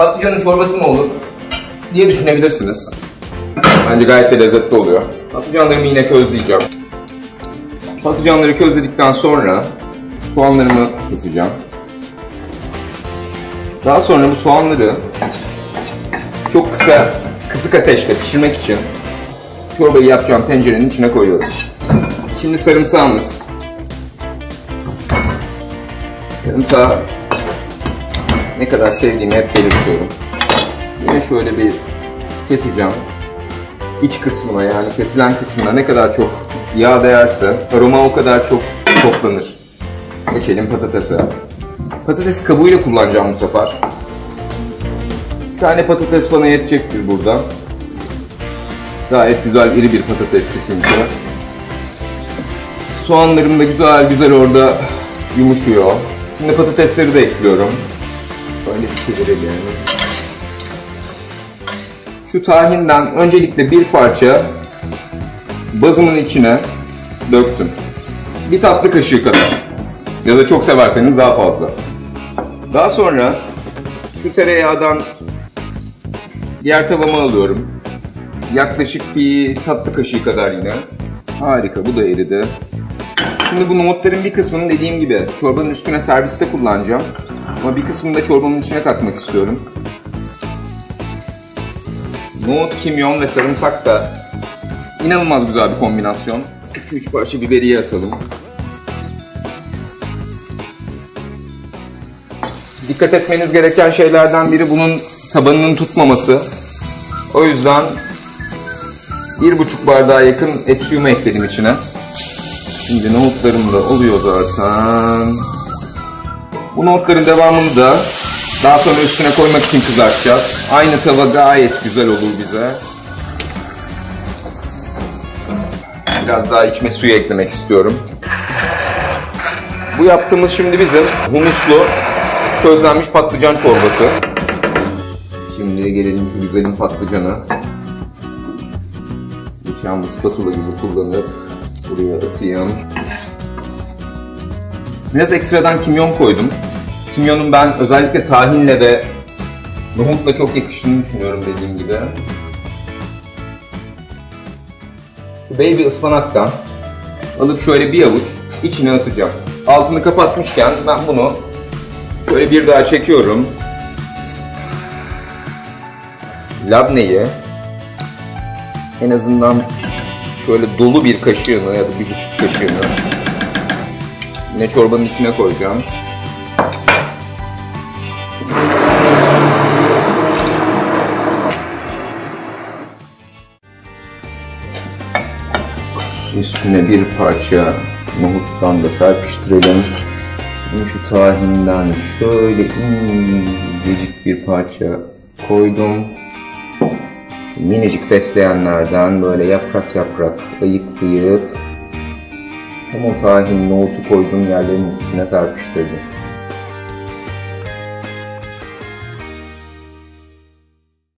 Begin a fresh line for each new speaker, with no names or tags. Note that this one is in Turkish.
patlıcanın çorbası mı olur diye düşünebilirsiniz. Bence gayet de lezzetli oluyor. Patlıcanlarımı yine közleyeceğim. Patlıcanları közledikten sonra soğanlarımı keseceğim. Daha sonra bu soğanları çok kısa, kısık ateşte pişirmek için çorbayı yapacağım tencerenin içine koyuyoruz. Şimdi sarımsağımız. Sarımsağı ne kadar sevdiğimi hep belirtiyorum. Yine şöyle bir keseceğim. İç kısmına yani kesilen kısmına ne kadar çok yağ değerse aroma o kadar çok toplanır. Geçelim patatese. Patatesi kabuğuyla kullanacağım bu sefer. Bir tane patates bana yetecektir burada. Gayet güzel iri bir patatesti çünkü. Soğanlarım da güzel güzel orada yumuşuyor. Şimdi patatesleri de ekliyorum. Böyle çevirelim. Şu tahinden öncelikle bir parça bazımın içine döktüm. Bir tatlı kaşığı kadar. Ya da çok severseniz daha fazla. Daha sonra şu tereyağdan diğer tavama alıyorum. Yaklaşık bir tatlı kaşığı kadar yine. Harika bu da eridi. Şimdi bu nohutların bir kısmını dediğim gibi çorbanın üstüne serviste kullanacağım. Ama bir kısmını da çorbanın içine katmak istiyorum. Nohut, kimyon ve sarımsak da inanılmaz güzel bir kombinasyon. 2-3 parça biberiye atalım. Dikkat etmeniz gereken şeylerden biri bunun tabanının tutmaması. O yüzden bir buçuk bardağa yakın et suyumu ekledim içine. Şimdi nohutlarım da oluyor zaten. Bu nohutların devamını da daha sonra üstüne koymak için kızartacağız. Aynı tava gayet güzel olur bize. Biraz daha içme suyu eklemek istiyorum. Bu yaptığımız şimdi bizim humuslu közlenmiş patlıcan çorbası. Şimdi gelelim şu güzelim patlıcana. Bıçağımı spatula gibi kullanıp buraya atayım. Biraz ekstradan kimyon koydum. Kimyonun ben özellikle tahinle ve nohutla çok yakıştığını düşünüyorum dediğim gibi. Şu baby ıspanaktan alıp şöyle bir avuç içine atacağım. Altını kapatmışken ben bunu şöyle bir daha çekiyorum. Labneyi en azından şöyle dolu bir kaşığını ya da bir buçuk kaşığını yine çorbanın içine koyacağım. Üstüne bir parça nohuttan da serpiştirelim. Şimdi şu tahinden şöyle incecik bir parça koydum. Minicik fesleğenlerden böyle yaprak yaprak ayıklayıp o tahin nohutu koyduğum yerlerin üstüne serpiştirdim.